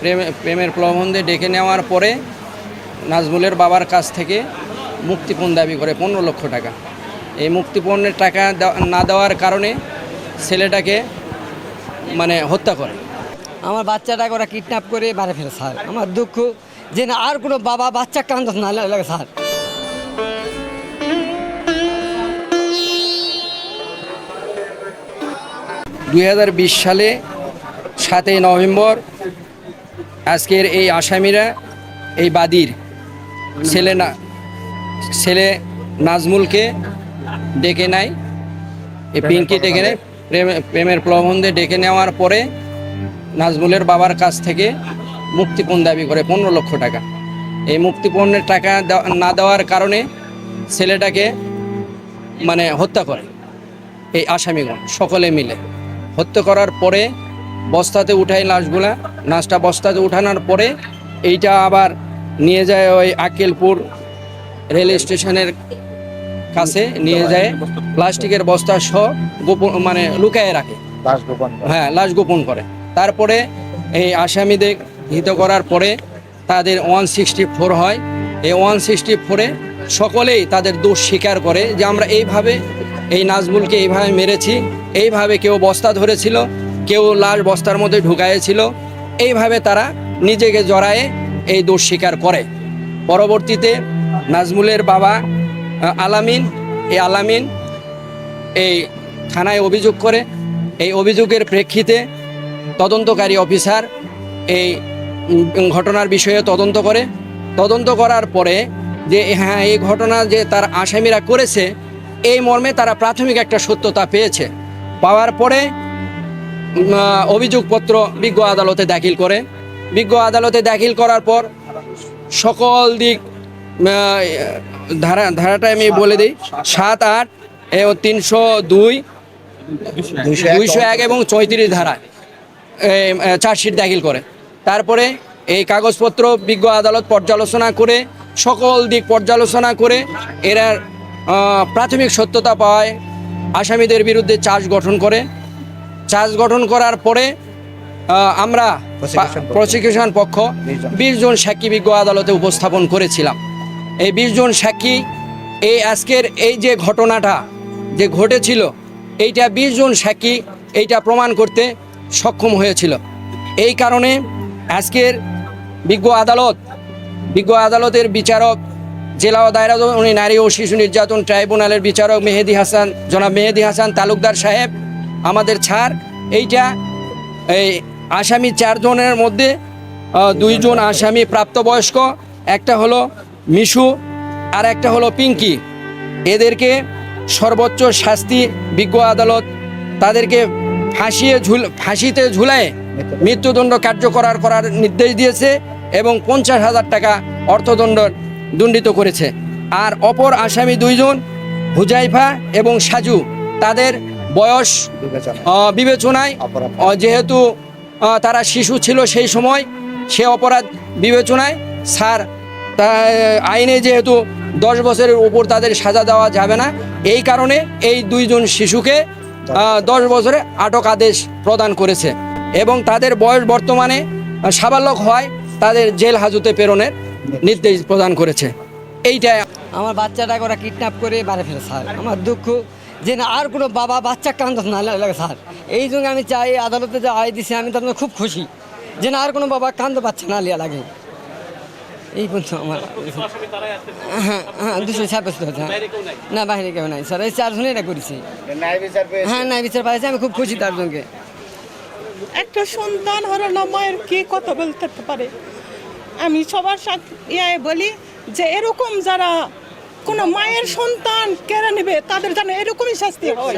প্রেমে প্রেমের প্রবন্ধে ডেকে নেওয়ার পরে নাজমুলের বাবার কাছ থেকে মুক্তিপণ দাবি করে পনেরো লক্ষ টাকা। এই মুক্তিপণের টাকা না দেওয়ার কারণে ছেলেটাকে মানে হত্যা করে। আমার বাচ্চাটাকে ওরা কিডন্যাপ করে মারে ফেলে স্যার। আমার দুঃখ যে না আর কোনো বাবা বাচ্চা কান্দ না লাগে স্যার। দু হাজার বিশ সালে সাতই নভেম্বর আজকের এই আসামিরা এই বাদীর ছেলে না ছেলে নাজমুলকে ডেকে নেয়। এই পিঙ্কি ডেকে নেয়। প্রেমে প্রেমের প্রবন্ধে ডেকে নেওয়ার পরে নাজমুলের বাবার কাছ থেকে মুক্তিপণ দাবি করে পনেরো লক্ষ টাকা। এই মুক্তিপণের টাকা না দেওয়ার কারণে ছেলেটাকে মানে হত্যা করে এই আসামিগণ সকলে মিলে। হত্যা করার পরে বস্তাতে উঠাই লাশগুলা। লাশটা বস্তাতে উঠানোর পরে এইটা আবার নিয়ে যায় ওই আকেলপুর রেল স্টেশনের কাছে নিয়ে যায়। প্লাস্টিকের বস্তা সহ গোপন মানে লুকায় রাখে। লাশ গোপন হ্যাঁ লাশ গোপন করে। তারপরে এই আসামিদের হিত করার পরে তাদের ওয়ান সিক্সটি ফোর হয়। এই ওয়ান সিক্সটি ফোরে সকলেই তাদের দোষ স্বীকার করে যে আমরা এইভাবে এই নাজমুলকে এইভাবে মেরেছি। এইভাবে কেউ বস্তা ধরেছিল কেউ লাশ বস্তার মধ্যে ঢুকাইয়েছিল। এইভাবে তারা নিজেকে জড়ায়ে এই দোষ স্বীকার করে। পরবর্তীতে নাজমুলের বাবা আলামিন, এই আলামিন এই থানায় অভিযোগ করে। এই অভিযোগের প্রেক্ষিতে তদন্তকারী অফিসার এই ঘটনার বিষয়ে তদন্ত করে। তদন্ত করার পরে যে হ্যাঁ এই ঘটনা যে তার আসামিরা করেছে, এই মর্মে তারা প্রাথমিক একটা সত্যতা পেয়েছে। পাওয়ার পরে অভিযোগপত্র বিজ্ঞ আদালতে দাখিল করে। বিজ্ঞ আদালতে দাখিল করার পর সকল দিক ধারা ধারাটা আমি বলে দিই। সাত আট। তিনশো দুই দুইশো এক এবং চৌত্রিশ ধারায় আহ, চার্জশিট দাখিল করে। তারপরে এই কাগজপত্র বিজ্ঞ আদালত পর্যালোচনা করে সকল দিক পর্যালোচনা করে এরা প্রাথমিক সত্যতা পাওয়ায় আসামিদের বিরুদ্ধে চার্জ গঠন করে। চার্জ গঠন করার পরে আমরা প্রসিকিউশন পক্ষ। বিশ জন সাক্ষী বিজ্ঞ আদালতে উপস্থাপন করেছিলাম। এই বিশ জন সাক্ষী এই আজকের এই যে ঘটনাটা যে ঘটেছিল এইটা বিশ জন সাক্ষী এইটা প্রমাণ করতে সক্ষম হয়েছিল। এই কারণে আজকের বিজ্ঞ আদালত বিজ্ঞ আদালতের বিচারক জেলা ও দায়রা উনি নারী ও শিশু নির্যাতন ট্রাইব্যুনালের বিচারক মেহেদি হাসান জনাব মেহেদি হাসান তালুকদার সাহেব আমাদের ছাড়, এইটা এই আসামি চারজনের মধ্যে দুইজন আসামি প্রাপ্তবয়স্ক, একটা হলো মিশু আর একটা হলো পিঙ্কি। এদেরকে সর্বোচ্চ শাস্তি, বিজ্ঞ আদালত তাদেরকে ফাঁসিয়ে ঝুল, ফাঁসিতে ঝুলায় মৃত্যুদণ্ড কার্যকর করার নির্দেশ দিয়েছে এবং পঞ্চাশ হাজার টাকা অর্থদণ্ড দণ্ডিত করেছে। আর অপর আসামি দুইজন, হুজাইফা এবং সাজু, তাদের বয়স বিবেচনায়। যেহেতু তারা শিশু ছিল সেই সময় সে অপরাধ বিবেচনায়। স্যার তা আইনে যেহেতু দশ বছরের উপর তাদের সাজা দেওয়া যাবে না এই কারণে এই দুইজন শিশুকে দশ বছরে আটক আদেশ প্রদান করেছে। এবং তাদের বয়স বর্তমানে সাবালক হয় তাদের জেল হাজতে প্রেরণের নির্দেশ প্রদান করেছে। এইটাই। আমার বাচ্চাটাকে ওরা কিডন্যাপ করে মারে ফেলে স্যার। আমার দুঃখ। যে না, আর কোনো বাবা, বাচ্চা কান্দ না লাগে স্যার। এই জন্য আমি চাই, আদালতে যে আয় দিছে, আমি তার খুব খুশি। যে না, আর কোনো বাবা কান্দ বাচ্চা না লিয়া লাগে। এই পর্যন্ত আমার হ্যাঁ হ্যাঁ দুশো ছাব্বিশ হচ্ছে না, বাইরে কেউ নাই, স্যার। এই চারজনে এটা করেছি। হ্যাঁ নাই বিচার পাইছে, আমি খুব খুশি তার জন্য একটা সন্তান হারানো মায়ের কি কথা বলতে পারে? আমি সবার সাথে ইয়ে বলি যে, এরকম যারা কোনো মায়ের সন্তান কেড়ে নেবে তাদের যেন এরকমই শাস্তি হয়।